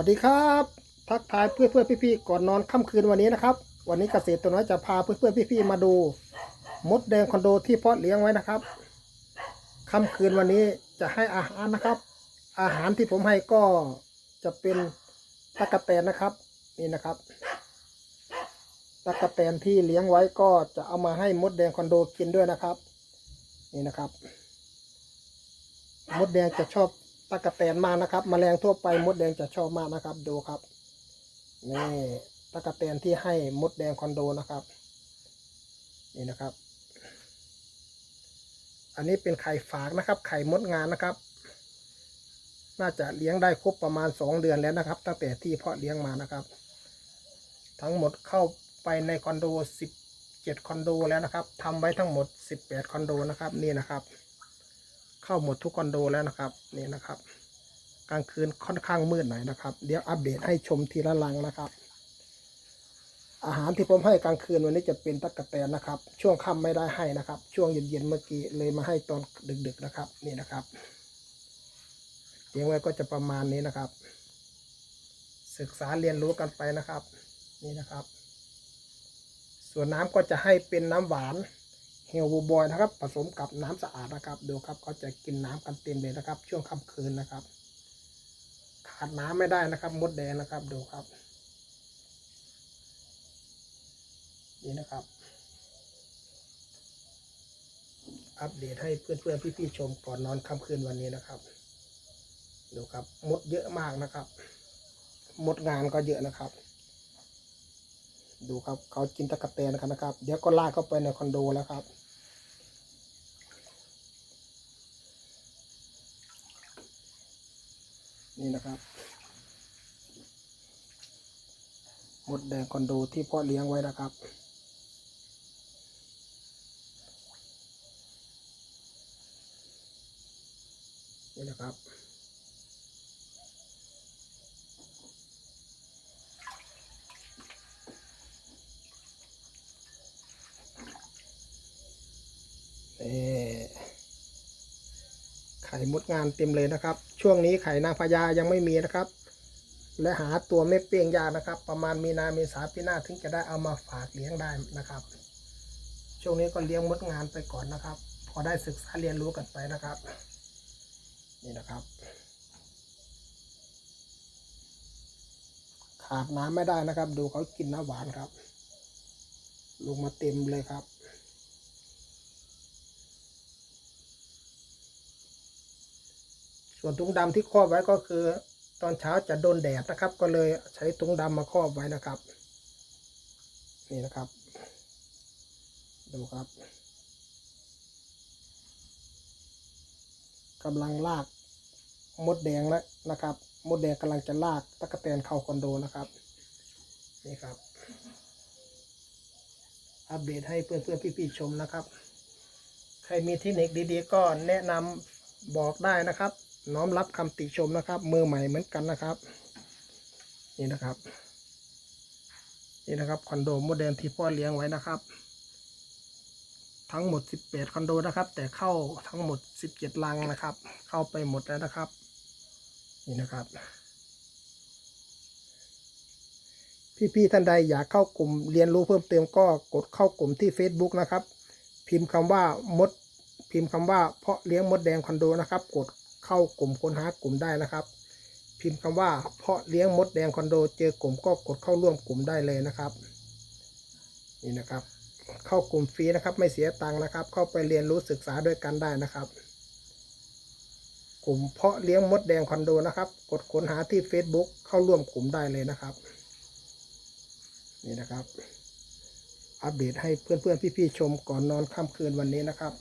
วัสดีครับ ทักทายเพื่อนเพื่อนพี่ๆก่อนนอนค่ำคืนวันนี้นะครับ วันนี้เกษตรตัวน้อยจะพาเพื่อนเพื่อนพี่ๆมาดู มดแดงคอนโดที่เพาะเลี้ยงไว้นะครับค่ำคืนวันนี้จะให้อาหารนะครับ อาหารที่ผมให้ก็จะเป็นตะกะแตนนะครับนี่นะครับตะกะแตนที่เลี้ยงไว้ก็จะเอามาให้มดแดงคอนโดกินด้วยนะครับ นี่นะครับ มดแดงจะชอบ ตะกะแตนมานะครับแมลงทั่วไปมดแดงจะชอบมากนะครับ ดูครับนี่ตะกะแตนที่ให้มดแดงคอนโดนะครับ นี่นะครับ อันนี้เป็นไข่ฝากนะครับ ไข่มดงานนะครับ น่าจะเลี้ยงได้ครบประมาณสองเดือนแล้วนะครับ ตั้งแต่ที่เพาะเลี้ยงมานะครับ ทั้งหมดเข้าไปในคอนโดสิบเจ็ดคอนโดแล้วนะครับทำไว้ทั้งหมดสิบแปดคอนโดนะครับ นี่นะครับ เข้าหมดทุกคอนโดแล้วนะครับนี่นะครับ กลางคืนค่อนข้างมืดหน่อยนะครับ เดี๋ยวอัปเดตให้ชมทีละลังนะครับ อาหารที่ผมให้กลางคืนวันนี้จะเป็นตั๊กแตนนะครับ ช่วงค่ำไม่ได้ให้นะครับ ช่วงเย็นๆเมื่อกี้เลยมาให้ตอนดึก ๆนะครับ นี่นะครับเลี้ยงไว้ก็จะประมาณนี้นะครับ ศึกษาเรียนรู้กันไปนะครับ นี่นะครับ ส่วนน้ำก็จะให้เป็นน้ำหวาน เฮลบูบอยนะครับ ผสมกับน้ำสะอาดนะครับ ดูครับเขาจะกินน้ำกันเต็มเลยนะครับ ช่วงค่ำคืนนะครับ ขาดน้ำไม่ได้นะครับ มดแดงนะครับ ดูครับ นี่นะครับ อัปเดตให้เพื่อนๆพี่ๆชมก่อนนอนค่ำคืนวันนี้นะครับ ดูครับ มดเยอะมากนะครับ มดงานก็เยอะนะครับดูครับเขากินตะกะแตนกันนะครับ เดี๋ยวก็ลากเข้าไปในคอนโดแล้วครับ นี่นะครับ มดแดงคอนโดที่พ่อเลี้ยงไว้นะครับ นี่นะครับ ข่มดงานเต็มเลยนะครับ ช่วงนี้ไข่นางพญายังไม่มีนะครับ และหาตัวไม่เปี้ยงยากนะครับ ประมาณมีนาเมษาปีหน้าถึงจะได้เอามาฝากเลี้ยงได้นะครับ ช่วงนี้ก็เลี้ยงมดงานไปก่อนนะครับ พอได้ศึกษาเรียนรู้กันไปนะครับ นี่นะครับ ขาดน้ำไม่ได้นะครับ ดูเขากินน้ำหวานครับ ลงมาเต็มเลยครับ ส่วนถุงดำที่ครอบไว้ก็คือ ตอนเช้าจะโดนแดดนะครับ ก็เลยใช้ถุงดำมาครอบไว้นะครับ นี่นะครับ ดูครับกำลังลากมดแดงแล้วนะครับ มดแดงกำลังจะลากตะกแตนเข้าคอนโดนะครับ นี่ครับ อัปเดตให้เพื่อนๆพี่ๆชมนะครับ ใครมีเทคนิคดีๆ ก็แนะนำบอกได้นะครับ น้อมรับคำติชมนะครับ มือใหม่เหมือนกันนะครับ นี่นะครับ นี่นะครับคอนโดโมเดลที่พ่อเลี้ยงไว้นะครับ ทั้งหมด 18 คอนโดนะครับ แต่เข้าทั้งหมด 17 ลังนะครับ เข้าไปหมดแล้วนะครับ นี่นะครับ พี่ๆท่านใดอยากเข้ากลุ่มเรียนรู้เพิ่มเติมก็กดเข้ากลุ่มที่ Facebook นะครับ พิมพ์คำว่ามดพิมพ์คำว่าเพาะเลี้ยงมดแดงคอนโดนะครับ กด เข้ากลุ่มค้นหากลุ่มได้นะครับ พิมพ์คำว่าเพาะเลี้ยงมดแดงคอนโด เจอกลุ่มก็กดเข้าร่วมกลุ่มได้เลยนะครับ นี่นะครับ เข้ากลุ่มฟรีนะครับ ไม่เสียตังค์นะครับ เข้าไปเรียนรู้ศึกษาด้วยกันได้นะครับ กลุ่มเพาะเลี้ยงมดแดงคอนโดนะครับ กดค้นหาที่ Facebook เข้าร่วมกลุ่มได้เลยนะครับ นี่นะครับอัปเดตให้เพื่อนๆ พี่ๆ ชมก่อนนอนค่ำคืนวันนี้นะครับ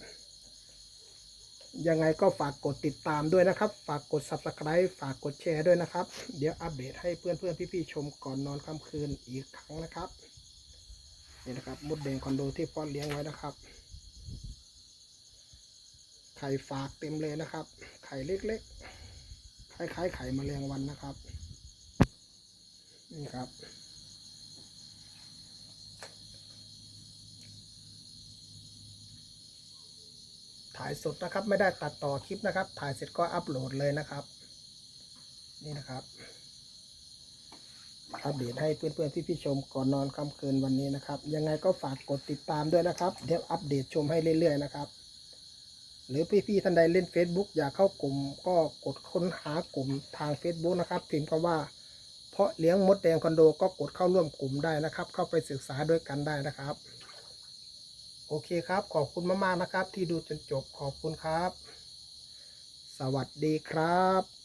ยังไงก็ฝากกดติดตามด้วยนะครับ ฝากกด subscribe ฝากกดแชร์ด้วยนะครับ เดี๋ยวอัปเดตให้เพื่อนๆพี่ๆชมก่อนนอนค่ำคืนอีกครั้งนะครับนี่นะครับมดแดงคอนโดที่พ่อเลี้ยงไว้นะครับไข่ฝากเต็มเลยนะครับ ไข่เล็กๆ คล้ายๆ ไข่มแมลงวันนะครับ นี่ครับ ถ่ายสดนะครับ ไม่ได้ตัดต่อคลิปนะครับ ถ่ายเสร็จก็อัปโหลดเลยนะครับ นี่นะครับอัปเดตให้เพื่อนๆพี่ๆชมก่อนนอนค่ำคืนวันนี้นะครับ ยังไงก็ฝากกดติดตามด้วยนะครับ เดี๋ยวอัปเดตชมให้เรื่อยๆนะครับ หรือพี่ๆท่านใดเล่น Facebook อยากเข้ากลุ่ม ก็กดค้นหากลุ่มทาง Facebook นะครับ พิมพ์คำว่า เพราะเลี้ยงมดแดงคอนโดก็กดเข้าร่วมกลุ่มได้นะครับ เข้าไปศึกษาด้วยกันได้นะครับ โอเคครับ ขอบคุณมาก ๆ นะครับ ที่ดูจนจบขอบคุณครับ สวัสดีครับ